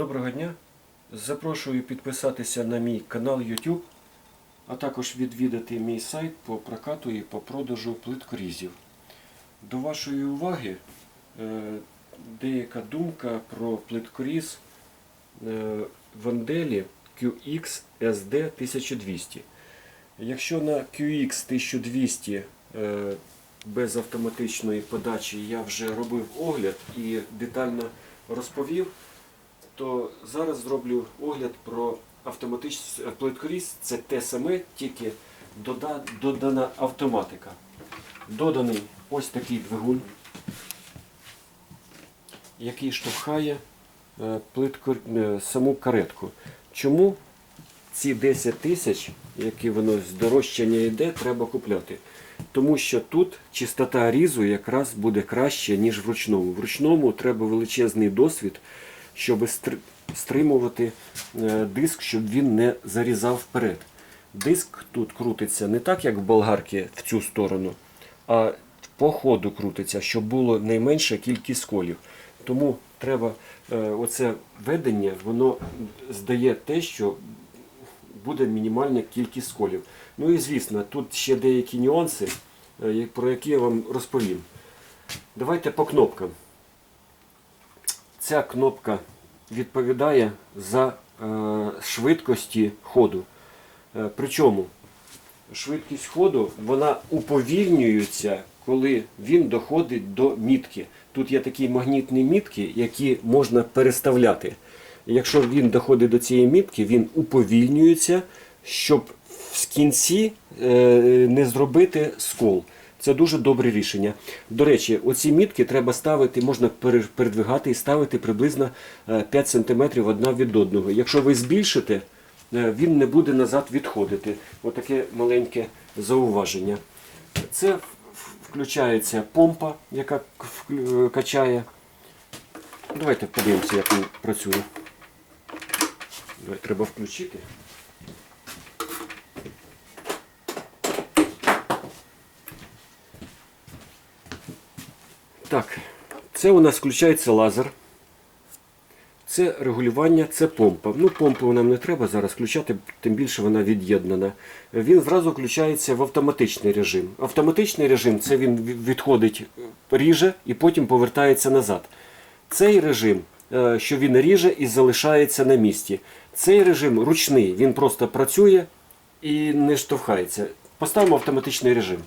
Доброго дня! Запрошую підписатися на мій канал YouTube, а також відвідати мій сайт по прокату і по продажу плиткорізів. До вашої уваги е, деяка думка про плиткоріз е, Ванделі QX SD 1200. Якщо на QX 1200 е, без автоматичної подачі я вже робив огляд і детально розповів, то зараз зроблю огляд про автоматичний плиткоріз. Це те саме, тільки додана автоматика. Доданий ось такий двигун, який штовхає е, плитко, е, саму каретку. Чому ці 10 тисяч, які воно здорожчання йде, треба купляти? Тому що тут чистота різу якраз буде краще, ніж в ручному. В ручному треба величезний досвід, щоб стримувати е, диск, щоб він не зарізав вперед. Диск тут крутиться не так, як в болгарки в цю сторону, а по ходу крутиться, щоб було найменша кількість колів. Тому треба е, оце ведення, воно здає те, що буде мінімальна кількість колів. Ну і звісно, тут ще деякі нюанси, е, про які я вам розповім. Давайте по кнопкам. Ця кнопка відповідає за е, швидкості ходу. Е, причому швидкість ходу вона уповільнюється, коли він доходить до мітки. Тут є такі магнітні мітки, які можна переставляти. Якщо він доходить до цієї мітки, він уповільнюється, щоб в кінці е, не зробити скол. Це дуже добре рішення. До речі, оці мітки треба ставити, можна передвигати і ставити приблизно е, 5 см одна від одного. Якщо ви збільшите, е, він не буде назад відходити. Отаке маленьке зауваження. Це включається помпа, яка е, качає. Давайте подивимося, як він працює. Треба включити. Так, це у нас включається лазер. Це регулювання, це помпа. Ну, помпу нам не треба зараз включати, тим більше вона від'єднана. Він зразу включається в автоматичний режим. Автоматичний режим це він відходить, е, ріже і потім повертається назад. Цей режим, е, що він ріже і залишається на місці. Цей режим ручний, він просто працює і не штовхається. Поставимо автоматичний режим.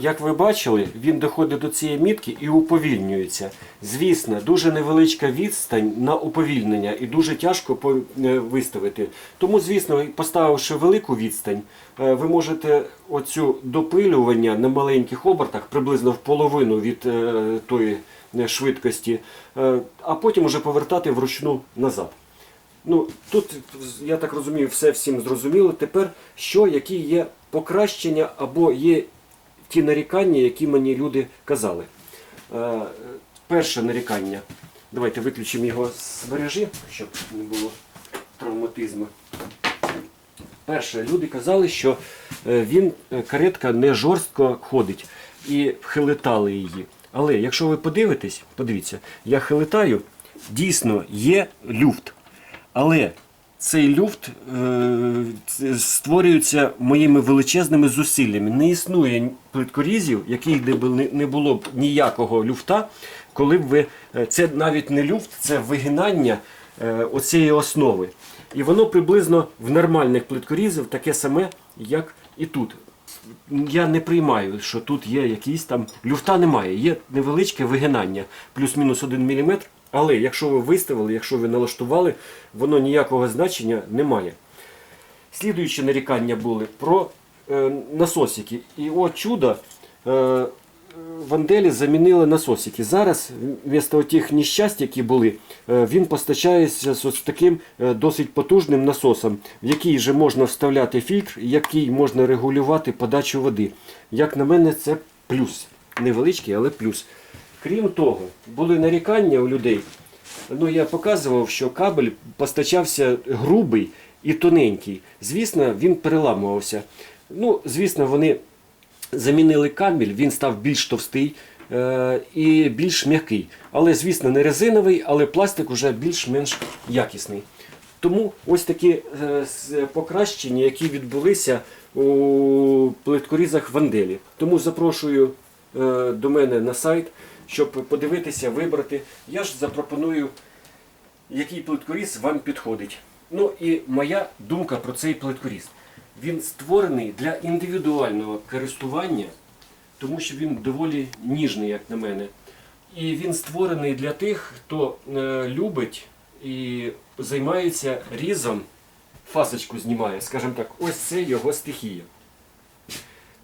Як ви бачили, він доходить до цієї мітки і уповільнюється. Звісно, дуже невеличка відстань на уповільнення і дуже тяжко е, виставити. Тому, звісно, поставивши велику відстань, е, ви можете оцю допилювання на маленьких обертах, приблизно в половину від е, тої швидкості, а потім вже повертати вручну назад. Ну, тут, я так розумію, все всім зрозуміло. Тепер що, які є покращення або є ті нарікання, які мені люди казали. Е, перше нарікання. Давайте виключимо його з мережі, щоб не було травматизму. Перше, люди казали, що е, він, е, каретка не жорстко ходить і хилитали її. Але якщо ви подивитесь, подивіться, я хилитаю, дійсно є люфт. Але цей люфт е, створюється моїми величезними зусиллями. Не існує плиткорізів, яких не бу- не було б ніякого люфта, коли б ви. е, Це навіть не люфт, це вигинання е, оцієї основи. І воно приблизно в нормальних плиткорізів таке саме, як і тут. Я не приймаю, що тут є якісь там. Люфта немає, є невеличке вигинання, плюс-мінус 1 мм Але якщо ви виставили, якщо ви налаштували, воно ніякого значення не має. Слідуючі нарікання були про е, насосики. І о чудо, е, Ванделі замінили насосики. Зараз, вмісто тих нещасть, які були, е, він постачається з ось таким е, досить потужним насосом, в який же можна вставляти фільтр, який можна регулювати подачу води. Як на мене, це плюс. Невеличкий, але плюс. Крім того, були нарікання у людей. Ну, я показував, що кабель постачався грубий і тоненький. Звісно, він переламувався. Ну, звісно, вони замінили кабель, він став більш товстий е- і більш м'який. Але, звісно, не резиновий, але пластик вже більш-менш якісний. Тому ось такі е, покращення, які відбулися у плиткорізах Ванделі. Тому запрошую е, до мене на сайт, щоб подивитися, вибрати. Я ж запропоную, який плиткоріз вам підходить. Ну і моя думка про цей плиткоріз. Він створений для індивідуального користування, тому що він доволі ніжний, як на мене. І він створений для тих, хто е, любить і займається різом, фасочку знімає, скажімо так, ось це його стихія.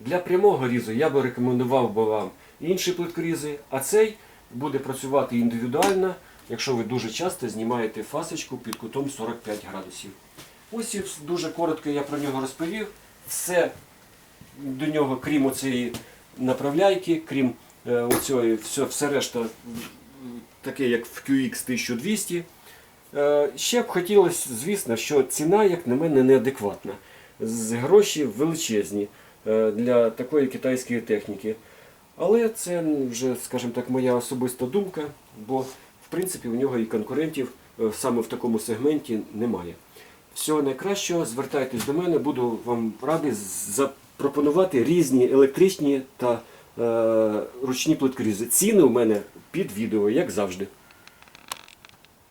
Для прямого різу я би рекомендував би вам інші плиткорізи, а цей буде працювати індивідуально, якщо ви дуже часто знімаєте фасочку під кутом 45 градусів. Ось дуже коротко я про нього розповів. Все до нього, крім оцієї направляйки, крім е, оцієї, все, все решта таке, як в QX 1200. Е, ще б хотілося, звісно, що ціна, як на мене, неадекватна. Гроші величезні е, для такої китайської техніки. Але це вже, скажімо так, моя особиста думка, бо в принципі у нього і конкурентів е, саме в такому сегменті немає. Всього найкращого, звертайтесь до мене, буду вам радий запропонувати різні електричні та е, ручні плиткорізи. Ціни у мене під відео, як завжди.